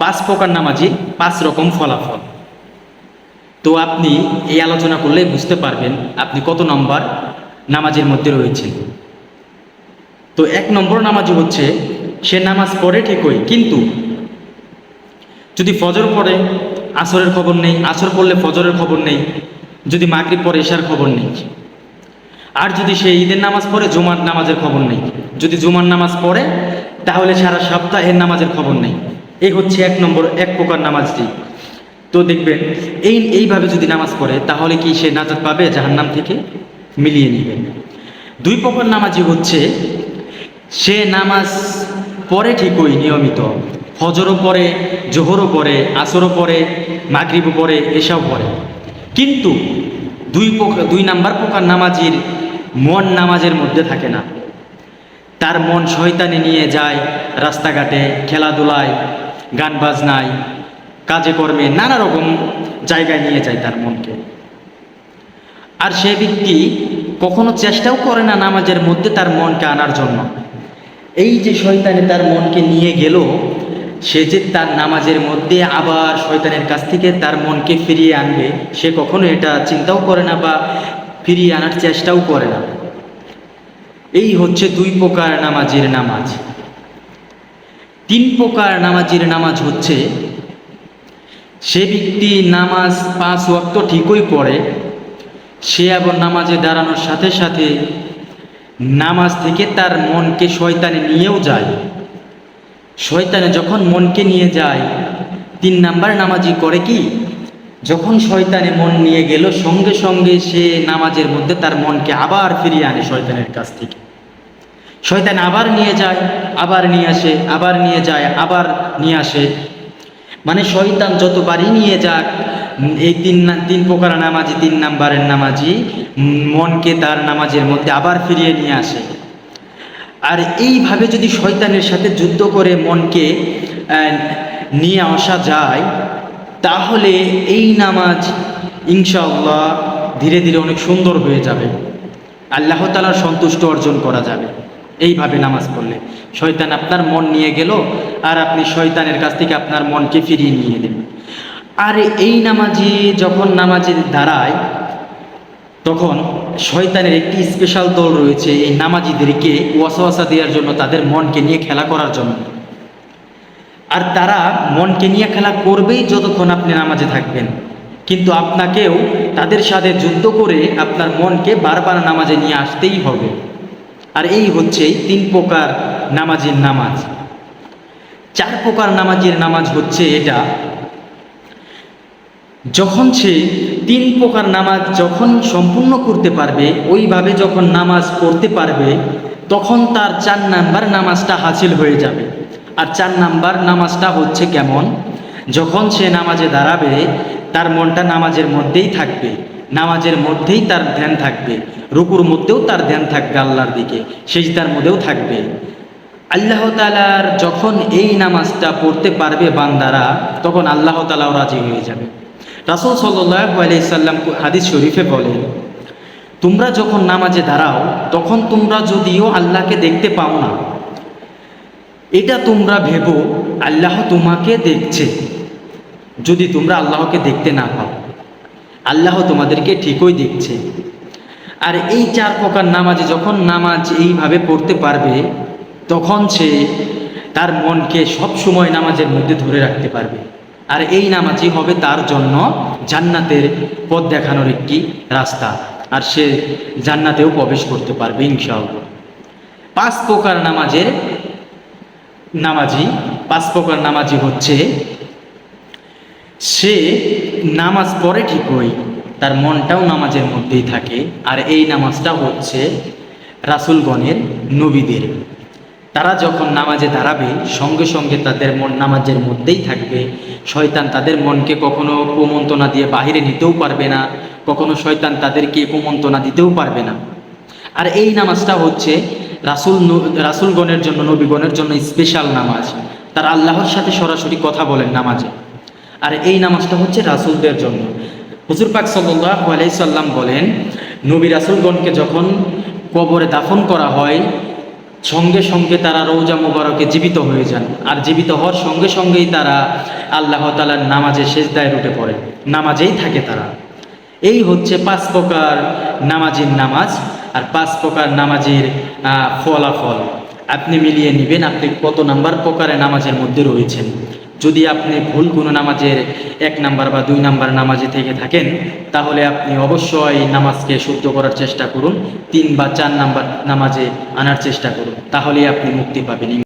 পাঁচ প্রকার নামাজি পাঁচ রকম ফলাফল। তো আপনি এই আলোচনা করলে বুঝতে পারবেন আপনি কত নম্বর নামাজের মধ্যে রয়েছেন। তো এক নম্বর নামাজি হচ্ছে, সে নামাজ পড়ে ঠিকই, কিন্তু যদি ফজর পড়ে, আসরের খবর নেই, আসর পড়লে ফজরের খবর নেই, যদি মাগরিব পরে এশার খবর নেই। আর যদি সে ঈদের নামাজ পড়ে, জুমার নামাজের খবর নেই। যদি জুমার নামাজ পড়ে, তাহলে সারা সপ্তাহের নামাজের খবর নেই। এই হচ্ছে এক নম্বর, এক প্রকার নামাজটি। তো দেখবেন, এই, এইভাবে যদি নামাজ পড়ে, তাহলে কি সে নাজাত পাবে জাহান্নাম থেকে? মিলিয়ে নেবে। দুই প্রকার নামাজি হচ্ছে, সে নামাজ পড়ে ঠিকই নিয়মিত। ফজরও পড়ে, জোহরও পড়ে, আসরও পড়ে, মাগরিবও পড়ে এসব পড়ে। কিন্তু দুই প্রকার দুই নাম্বার প্রকার নামাজির মন নামাজের মধ্যে থাকে না। তার মন শয়তানে নিয়ে যায়, রাস্তাঘাটে, খেলাধুলায় গান বাজনায়, কাজে কর্মে নানা রকম জায়গায় নিয়ে যায় তার মনকে। আর সে ব্যক্তি কখনো চেষ্টাও করে না নামাজের মধ্যে তার মনকে আনার জন্য। এই যে শয়তানে তার মনকে নিয়ে গেল, সে যে তার নামাজের মধ্যে আবার শয়তানের কাছ থেকে তার মনকে ফিরিয়ে আনবে, সে কখনো এটা চিন্তাও করে না বা ফিরিয়ে আনার চেষ্টাও করে না। এই হচ্ছে দুই প্রকার নামাজের নামাজ। তিন প্রকার নামাজের নামাজ হচ্ছে। সে ব্যক্তি নামাজ পাঁচ ওয়াক্ত ঠিকই পড়ে, সে আবার নামাজে দাঁড়ানোর সাথে সাথে নামাজ থেকে তার মনকে শয়তানে নিয়েও যায়। শয়তানে যখন মনকে নিয়ে যায়, তিন নাম্বার নামাজি করে কি? যখন শয়তানে মন নিয়ে গেল, সঙ্গে সঙ্গে সে নামাজের মধ্যে তার মনকে আবার ফিরিয়ে আনে শয়তানের কাছ থেকে। শয়তান আবার নিয়ে যায়, আবার নিয়ে আসে, আবার নিয়ে যায়, আবার নিয়ে আসে। মানে শয়তান যতবারই নিয়ে যাক, এই তিন তিন প্রকার নামাজি, তিন নাম্বারের নামাজি, মনকে তার নামাজের মধ্যে আবার ফিরিয়ে নিয়ে আসে। আর এইভাবে যদি শয়তানের সাথে যুদ্ধ করে মনকে নিয়ে আসা যায়, তাহলে এই নামাজ ইনশাআল্লাহ ধীরে ধীরে অনেক সুন্দর হয়ে যাবে। আল্লাহ তালার সন্তুষ্ট অর্জন করা যাবে। এইভাবে নামাজ পড়লে। শয়তান আপনার মন নিয়ে গেল আর আপনি শয়তানের কাছ থেকে আপনার মনকে ফিরিয়ে নিয়ে এলেন আর এই নামাজি যখন নামাজে দাঁড়ায়, তখন শয়তানের একটি স্পেশাল দল রয়েছে এই নামাজিদেরকে ওয়াসওয়াসা দেওয়ার জন্য, তাদের মনকে নিয়ে খেলা করার জন্য। আর তারা মনকে নিয়ে খেলা করবেই যতক্ষণ আপনি নামাজে থাকবেন। কিন্তু আপনাকেও তাদের সাথে যুদ্ধ করে আপনার মনকে বারবার নামাজে নিয়ে আসতেই হবে। আর এই হচ্ছে এই তিন প্রকার নামাজের নামাজ। চার প্রকার নামাজের নামাজ হচ্ছে এটা। যখন সে তিন প্রকার নামাজ যখন সম্পূর্ণ করতে পারবে, ওইভাবে যখন নামাজ পড়তে পারবে, তখন তার চার নাম্বার নামাজটা হাসিল হয়ে যাবে। আর চার নাম্বার নামাজটা হচ্ছে কেমন? যখন সে নামাজে দাঁড়াবে, তার মনটা নামাজের মধ্যেই থাকবে। নামাজের মধ্যেই তার ধ্যান থাকবে, রুকুর মধ্যেও তার ধ্যান থাকবে আল্লাহর দিকে, সেজদার মধ্যেও থাকবে। আল্লাহ তালার যখন এই নামাজটা পড়তে পারবে বান্দারা, তখন আল্লাহ তালাও রাজি হয়ে যাবে। রাসুল সাল্লাহ আলাইসাল্লাম হাদিস শরীফে বলেন, তোমরা যখন নামাজে দাঁড়াও, তখন তোমরা যদিও আল্লাহকে দেখতে পাও না, এটা তোমরা ভেবো আল্লাহ তোমাকে দেখছে। যদি তোমরা আল্লাহকে দেখতে না পাও আল্লাহ তোমাদেরকে ঠিকই দেখছে। আর এই চার প্রকার নামাজে যখন নামাজ এইভাবে পড়তে পারবে, তখন সে তার মনকে সব সময় নামাজের মধ্যে ধরে রাখতে পারবে। আর এই নামাজই হবে তার জন্য জান্নাতের পথ দেখানোর একটি রাস্তা। আর সে জান্নাতেও প্রবেশ করতে পারবে ইনশাআল্লাহ। পাঁচ প্রকার নামাজের নামাজি পাঁচ প্রকার নামাজি হচ্ছে সে নামাজ পড়ে ঠিকই, তার মনটাও নামাজের মধ্যেই থাকে। আর এই নামাজটা হচ্ছে রাসুলগণের নবীদের। তারা যখন নামাজে দাঁড়াবে, সঙ্গে সঙ্গে তাদের মন নামাজের মধ্যেই থাকবে। শয়তান তাদের মনকে কখনো প্রমন্তনা দিয়ে বাহিরে নিতেও পারবে না, কখনো শয়তান তাদেরকে প্রমন্তনা দিতেও পারবে না। আর এই নামাজটা হচ্ছে রাসুল রাসুলগণের জন্য, নবীগণের জন্য স্পেশাল নামাজ। তারা আল্লাহর সাথে সরাসরি কথা বলেন নামাজে। আর এই নামাজটা হচ্ছে রাসুলদের জন্য। হুজুর পাক সাল্লাহ আলাইসাল্লাম বলেন, নবী রাসুলগণকে যখন কবরে দাফন করা হয়, সঙ্গে সঙ্গে তারা রৌজা মুবারকে জীবিত হয়ে যান। আর জীবিত হওয়ার সঙ্গে সঙ্গেই তারা আল্লাহ তালার নামাজে শেষদায় উঠে পড়ে। নামাজেই থাকে তারা। এই হচ্ছে পাঁচ প্রকার নামাজের নামাজ আর পাঁচ প্রকার নামাজের ফলাফল। আপনি মিলিয়ে নেবেন, আপনি কত নাম্বার প্রকারে নামাজের মধ্যে রয়েছেন। যদি আপনি ভুল কোনো নামাজের এক নাম্বার বা দুই নাম্বার নামাজে থেকে থাকেন, তাহলে আপনি অবশ্যই নামাজকে শুদ্ধ করার চেষ্টা করুন, তিন বা চার নাম্বার নামাজে আনার চেষ্টা করুন তাহলে আপনি মুক্তি পাবেন।